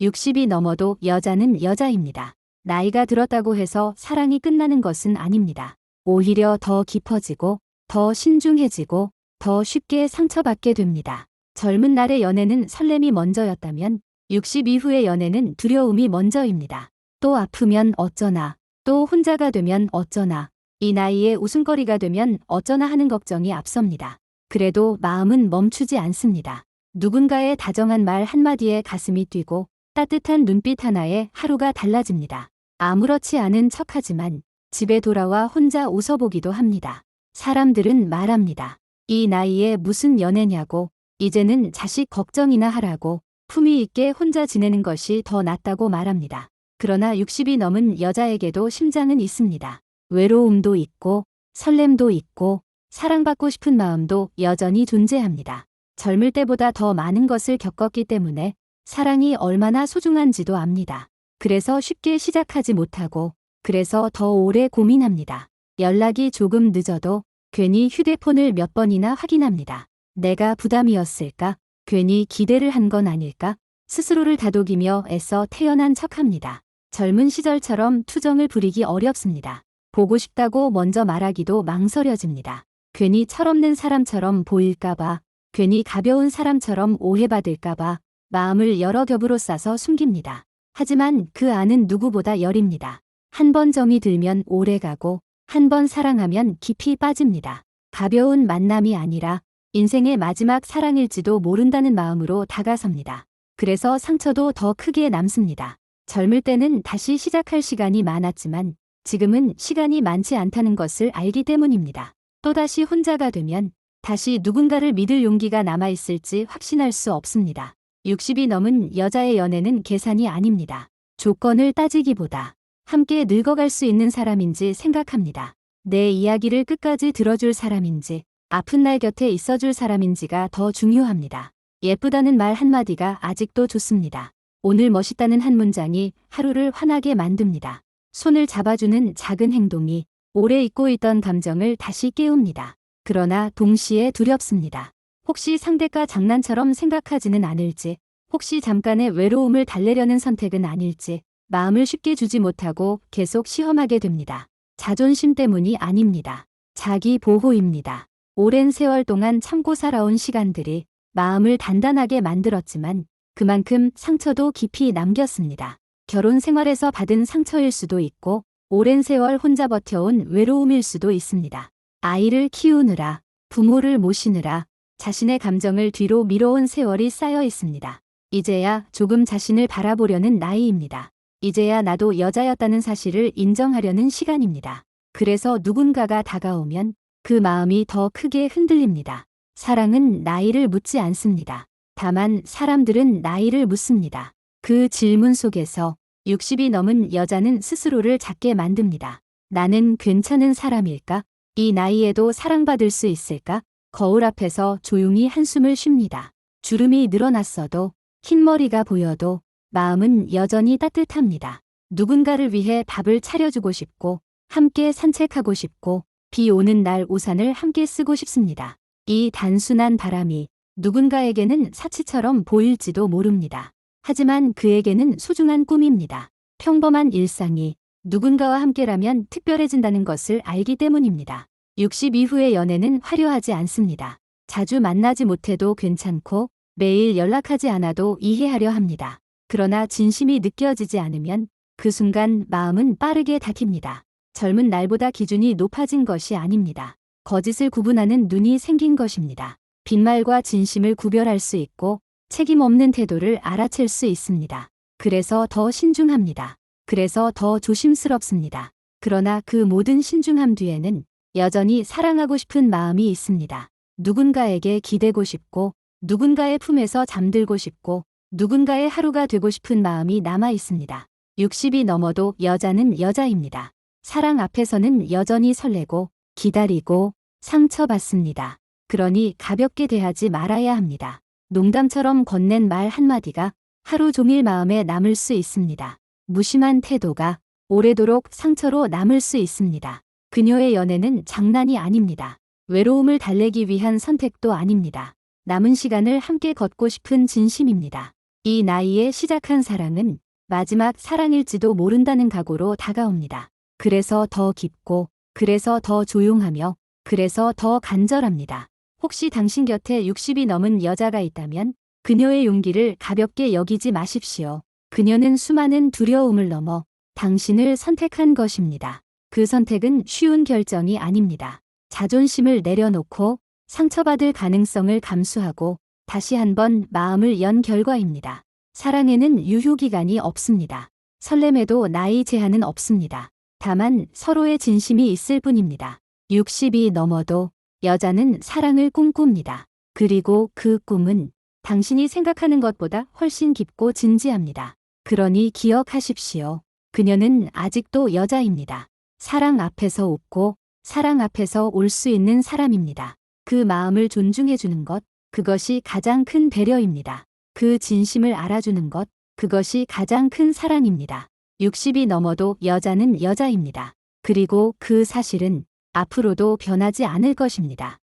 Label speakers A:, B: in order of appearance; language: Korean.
A: 60이 넘어도 여자는 여자입니다. 나이가 들었다고 해서 사랑이 끝나는 것은 아닙니다. 오히려 더 깊어지고 더 신중해지고 더 쉽게 상처받게 됩니다. 젊은 날의 연애는 설렘이 먼저였다면 60 이후의 연애는 두려움이 먼저입니다. 또 아프면 어쩌나, 또 혼자가 되면 어쩌나, 이 나이에 웃음거리가 되면 어쩌나 하는 걱정이 앞섭니다. 그래도 마음은 멈추지 않습니다. 누군가의 다정한 말 한마디에 가슴이 뛰고 따뜻한 눈빛 하나에 하루가 달라집니다. 아무렇지 않은 척하지만 집에 돌아와 혼자 웃어보기도 합니다. 사람들은 말합니다. 이 나이에 무슨 연애냐고 이제는 자식 걱정이나 하라고 품위 있게 혼자 지내는 것이 더 낫다고 말합니다. 그러나 60이 넘은 여자에게도 심장은 있습니다. 외로움도 있고 설렘도 있고 사랑받고 싶은 마음도 여전히 존재합니다. 젊을 때보다 더 많은 것을 겪었기 때문에 사랑이 얼마나 소중한지도 압니다. 그래서 쉽게 시작하지 못하고 그래서 더 오래 고민합니다. 연락이 조금 늦어도 괜히 휴대폰을 몇 번이나 확인합니다. 내가 부담이었을까? 괜히 기대를 한 건 아닐까? 스스로를 다독이며 애써 태어난 척합니다. 젊은 시절처럼 투정을 부리기 어렵습니다. 보고 싶다고 먼저 말하기도 망설여집니다. 괜히 철없는 사람처럼 보일까봐, 괜히 가벼운 사람처럼 오해받을까봐 마음을 여러 겹으로 싸서 숨깁니다. 하지만 그 안은 누구보다 여립니다. 한번 정이 들면 오래 가고, 한 번 사랑하면 깊이 빠집니다. 가벼운 만남이 아니라 인생의 마지막 사랑일지도 모른다는 마음으로 다가섭니다. 그래서 상처도 더 크게 남습니다. 젊을 때는 다시 시작할 시간이 많았지만 지금은 시간이 많지 않다는 것을 알기 때문입니다. 또다시 혼자가 되면 다시 누군가를 믿을 용기가 남아있을지 확신할 수 없습니다. 60이 넘은 여자의 연애는 계산이 아닙니다. 조건을 따지기보다 함께 늙어갈 수 있는 사람인지 생각합니다. 내 이야기를 끝까지 들어줄 사람인지 아픈 날 곁에 있어줄 사람인지가 더 중요합니다. 예쁘다는 말 한마디가 아직도 좋습니다. 오늘 멋있다는 한 문장이 하루를 환하게 만듭니다. 손을 잡아주는 작은 행동이 오래 잊고 있던 감정을 다시 깨웁니다. 그러나 동시에 두렵습니다. 혹시 상대가 장난처럼 생각하지는 않을지, 혹시 잠깐의 외로움을 달래려는 선택은 아닐지, 마음을 쉽게 주지 못하고 계속 시험하게 됩니다. 자존심 때문이 아닙니다. 자기 보호입니다. 오랜 세월 동안 참고 살아온 시간들이 마음을 단단하게 만들었지만 그만큼 상처도 깊이 남겼습니다. 결혼 생활에서 받은 상처일 수도 있고 오랜 세월 혼자 버텨온 외로움일 수도 있습니다. 아이를 키우느라, 부모를 모시느라 자신의 감정을 뒤로 미뤄온 세월이 쌓여 있습니다. 이제야 조금 자신을 바라보려는 나이입니다. 이제야 나도 여자였다는 사실을 인정하려는 시간입니다. 그래서 누군가가 다가오면 그 마음이 더 크게 흔들립니다. 사랑은 나이를 묻지 않습니다. 다만 사람들은 나이를 묻습니다. 그 질문 속에서 60이 넘은 여자는 스스로를 작게 만듭니다. 나는 괜찮은 사람일까? 이 나이에도 사랑받을 수 있을까? 거울 앞에서 조용히 한숨을 쉽니다. 주름이 늘어났어도 흰 머리가 보여도 마음은 여전히 따뜻합니다. 누군가를 위해 밥을 차려주고 싶고 함께 산책하고 싶고 비 오는 날 우산을 함께 쓰고 싶습니다. 이 단순한 바람이 누군가에게는 사치처럼 보일지도 모릅니다. 하지만 그에게는 소중한 꿈입니다. 평범한 일상이 누군가와 함께라면 특별해진다는 것을 알기 때문입니다. 60 이후의 연애는 화려하지 않습니다. 자주 만나지 못해도 괜찮고 매일 연락하지 않아도 이해하려 합니다. 그러나 진심이 느껴지지 않으면 그 순간 마음은 빠르게 닫힙니다. 젊은 날보다 기준이 높아진 것이 아닙니다. 거짓을 구분하는 눈이 생긴 것입니다. 빈말과 진심을 구별할 수 있고 책임 없는 태도를 알아챌 수 있습니다. 그래서 더 신중합니다. 그래서 더 조심스럽습니다. 그러나 그 모든 신중함 뒤에는 여전히 사랑하고 싶은 마음이 있습니다. 누군가에게 기대고 싶고, 누군가의 품에서 잠들고 싶고, 누군가의 하루가 되고 싶은 마음이 남아 있습니다. 60이 넘어도 여자는 여자입니다. 사랑 앞에서는 여전히 설레고, 기다리고, 상처받습니다. 그러니 가볍게 대하지 말아야 합니다. 농담처럼 건넨 말 한마디가 하루 종일 마음에 남을 수 있습니다. 무심한 태도가 오래도록 상처로 남을 수 있습니다. 그녀의 연애는 장난이 아닙니다. 외로움을 달래기 위한 선택도 아닙니다. 남은 시간을 함께 걷고 싶은 진심입니다. 이 나이에 시작한 사랑은 마지막 사랑일지도 모른다는 각오로 다가옵니다. 그래서 더 깊고, 그래서 더 조용하며, 그래서 더 간절합니다. 혹시 당신 곁에 60이 넘은 여자가 있다면 그녀의 용기를 가볍게 여기지 마십시오. 그녀는 수많은 두려움을 넘어 당신을 선택한 것입니다. 그 선택은 쉬운 결정이 아닙니다. 자존심을 내려놓고 상처받을 가능성을 감수하고 다시 한번 마음을 연 결과입니다. 사랑에는 유효기간이 없습니다. 설렘에도 나이 제한은 없습니다. 다만 서로의 진심이 있을 뿐입니다. 60이 넘어도 여자는 사랑을 꿈꿉니다. 그리고 그 꿈은 당신이 생각하는 것보다 훨씬 깊고 진지합니다. 그러니 기억하십시오. 그녀는 아직도 여자입니다. 사랑 앞에서 웃고 사랑 앞에서 올 수 있는 사람입니다. 그 마음을 존중해 주는 것, 그것이 가장 큰 배려입니다. 그 진심을 알아주는 것, 그것이 가장 큰 사랑입니다. 60이 넘어도 여자는 여자입니다. 그리고 그 사실은 앞으로도 변하지 않을 것입니다.